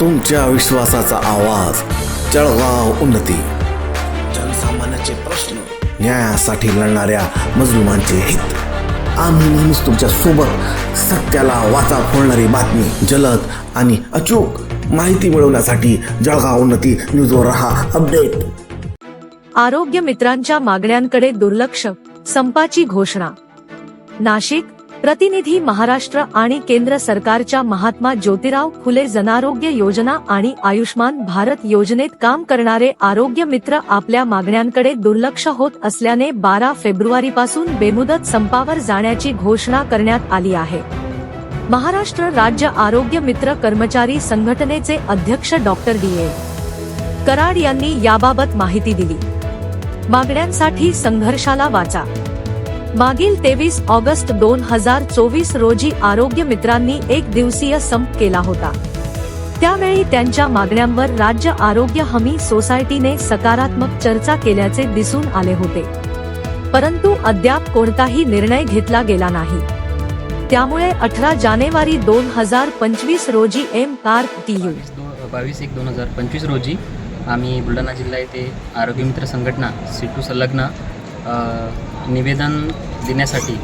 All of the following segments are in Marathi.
तुमच्या विश्वासाचा आवाज. जळगाव उन्नती. जनसामान्याचे प्रश्न न्यायासाठी लढणाऱ्या मजलुमांचे हित. आम्ही नेहमीच तुमच्यासोबत सत्याला वाचा फोडणारी बातमी जलद आणि अचूक माहिती मिळवण्यासाठी जळगाव उन्नती न्यूजवर रहा. अपडेट. आरोग्य मित्रांच्या मागण्यांकडे दुर्लक्ष संपाची घोषणा. नाशिक प्रतिनिधी महाराष्ट्र आणि केंद्र सरकारच्या महात्मा ज्योतिराव फुले जनारोग्य योजना आणि आयुष्मान भारत योजनेत काम करणारे आरोग्य मित्र आपल्या मागण्यांकडे दुर्लक्ष होत असल्याने बारा फेब्रुवारी पासून बेमुदत संपावर जाण्याची घोषणा करण्यात आली आहे. महाराष्ट्र राज्य आरोग्य मित्र कर्मचारी संघटनेचे अध्यक्ष डॉक्टर डी. ए. कराड यांनी याबाबत माहिती दिली. मागण्यांसाठी संघर्षाला वाचा. मागील तेवीस ऑगस्ट दोन हजार चोवीस रोजी आरोग्य मित्रांनी एक दिवसीय संप केला होता. त्यावेळी त्यांच्या मागण्यांवर राज्य आरोग्य हमी सोसायटीने सकारात्मक चर्चा केल्याचे दिसून आले होते. परंतु अद्याप कोणताही निर्णय घेतला गेला नाही. त्यामुळे अठरा जानेवारी दोन हजार पंचवीस रोजी एम कार टी यू. बावीस एक दोन हजार पंचवीस रोजी आम्ही बुलढाणा जिल्हा येथे आरोग्य मित्र संघटना सिटू संलग्न निवेदन देण्यासाठी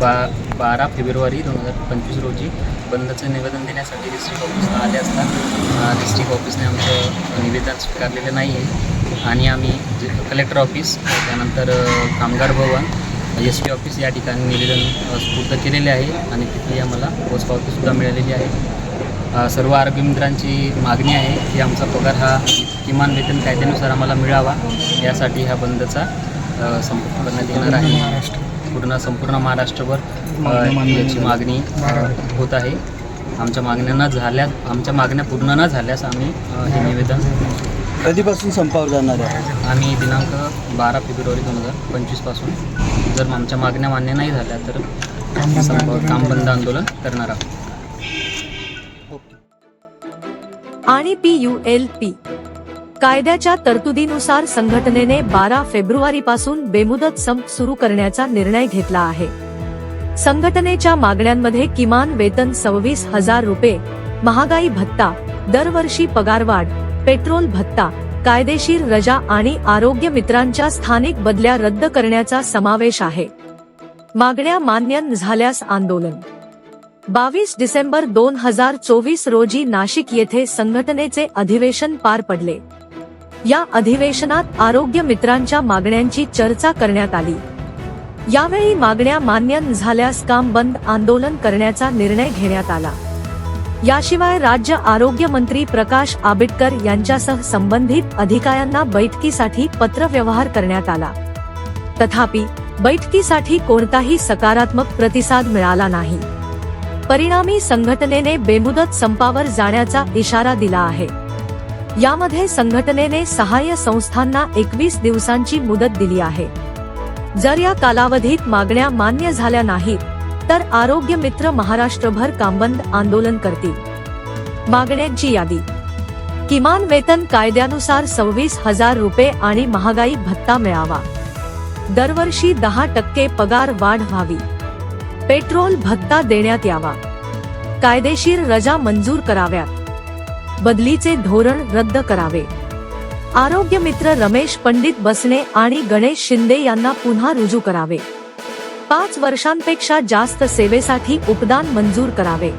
बा बारा फेब्रुवारी दोन हजार पंचवीस रोजी बंदचं निवेदन देण्यासाठी डिस्ट्रिक्ट ऑफिसला आले असता डिस्ट्रिक्ट ऑफिसने आमचं निवेदन स्वीकारलेलं नाही आहे. आणि आम्ही जे कलेक्टर ऑफिस त्यानंतर कामगार भवन एस टी ऑफिस या ठिकाणी निवेदन स्फूर्त केलेले आहे. आणि तिथे आम्हाला पोस्टपावतीसुद्धा मिळालेली आहे. सर्व आरोग्य मित्रांची मागणी आहे की आमचा पगार हा किमान वेतन कायद्यानुसार आम्हाला मिळावा. यासाठी हा बंदचा अ, संप करण्यात येणार आहे. पूर्ण संपूर्ण महाराष्ट्रभर याची मागणी होत आहे. आमच्या मागण्या न झाल्या आमच्या मागण्या पूर्ण न झाल्यास आम्ही हे निवेदन कधीपासून संपावर जाणार आहे? आम्ही दिनांक बारा फेब्रुवारी दोन हजार पंचवीसपासून जर आमच्या मागण्या मान्य नाही झाल्या तर संप काम बंद आंदोलन करणार आहोत. आणि पी यू एल पी. कायद्याच्या तरतुदीनुसार संघटनेने बारा फेब्रुवारी पासून बेमुदत संप सुरू करण्याचा निर्णय घेतला आहे. संघटनेच्या मागण्यांमध्ये किमान वेतन सव्वीस हजार रुपये महागाई भत्ता दरवर्षी पगारवाढ पेट्रोल भत्ता कायदेशीर रजा आणि आरोग्य मित्रांच्या स्थानिक बदल्या रद्द करण्याचा समावेश आहे. मागण्या मान्य झाल्यास आंदोलन बावीस डिसेंबर दोन हजार चोवीस रोजी नाशिक येथे संघटनेचे अधिवेशन पार पडले. या अधिवेशनात आरोग्य मित्रांच्या मागण्यांची चर्चा करण्यात आली. यावेळी मागण्या मान्य झाल्यास काम बंद आंदोलन करण्याचा निर्णय घेण्यात आला. याशिवाय राज्य आरोग्य मंत्री प्रकाश आंबेडकर यांच्यासह संबंधित अधिकाऱ्यांना बैठकीसाठी पत्रव्यवहार करण्यात आला. तथापि बैठकीसाठी कोणताही सकारात्मक प्रतिसाद मिळाला नाही. परिणामी संघटनेने बेमुदत संपावर जाण्याचा इशारा दिला आहे. यामध्ये संघटनेने सहाय्य संस्थांना एकवीस दिवसांची मुदत दिली आहे. जर या कालावधीत मागण्या मान्य झाल्या नाहीत तर आरोग्य मित्र महाराष्ट्रभर कामबंद आंदोलन करतील. मागण्यांची यादी. किमान वेतन कायद्यानुसार सव्वीस हजार रुपये आणि महागाई भत्ता मिळावा. दरवर्षी दहा टक्के पगार वाढ व्हावी. पेट्रोल भत्ता देण्यात यावा. कायदेशीर रजा मंजूर कराव्यात. बदलीचे धोरण रद्द करावे. आरोग्य मित्र रमेश पंडित बसणे आणि गणेश शिंदे यांना पुन्हा रुजू करावे. पाच वर्षांपेक्षा जास्त सेवेसाठी उपदान मंजूर करावे.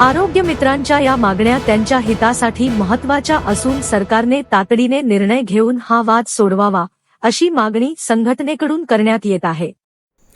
आरोग्य मित्रांच्या या मागण्या त्यांच्या हितासाठी महत्त्वाच्या असून सरकारने तातडीने निर्णय घेऊन हा वाद सोडवावा अशी मागणी संघटनेकडून करण्यात येत आहे.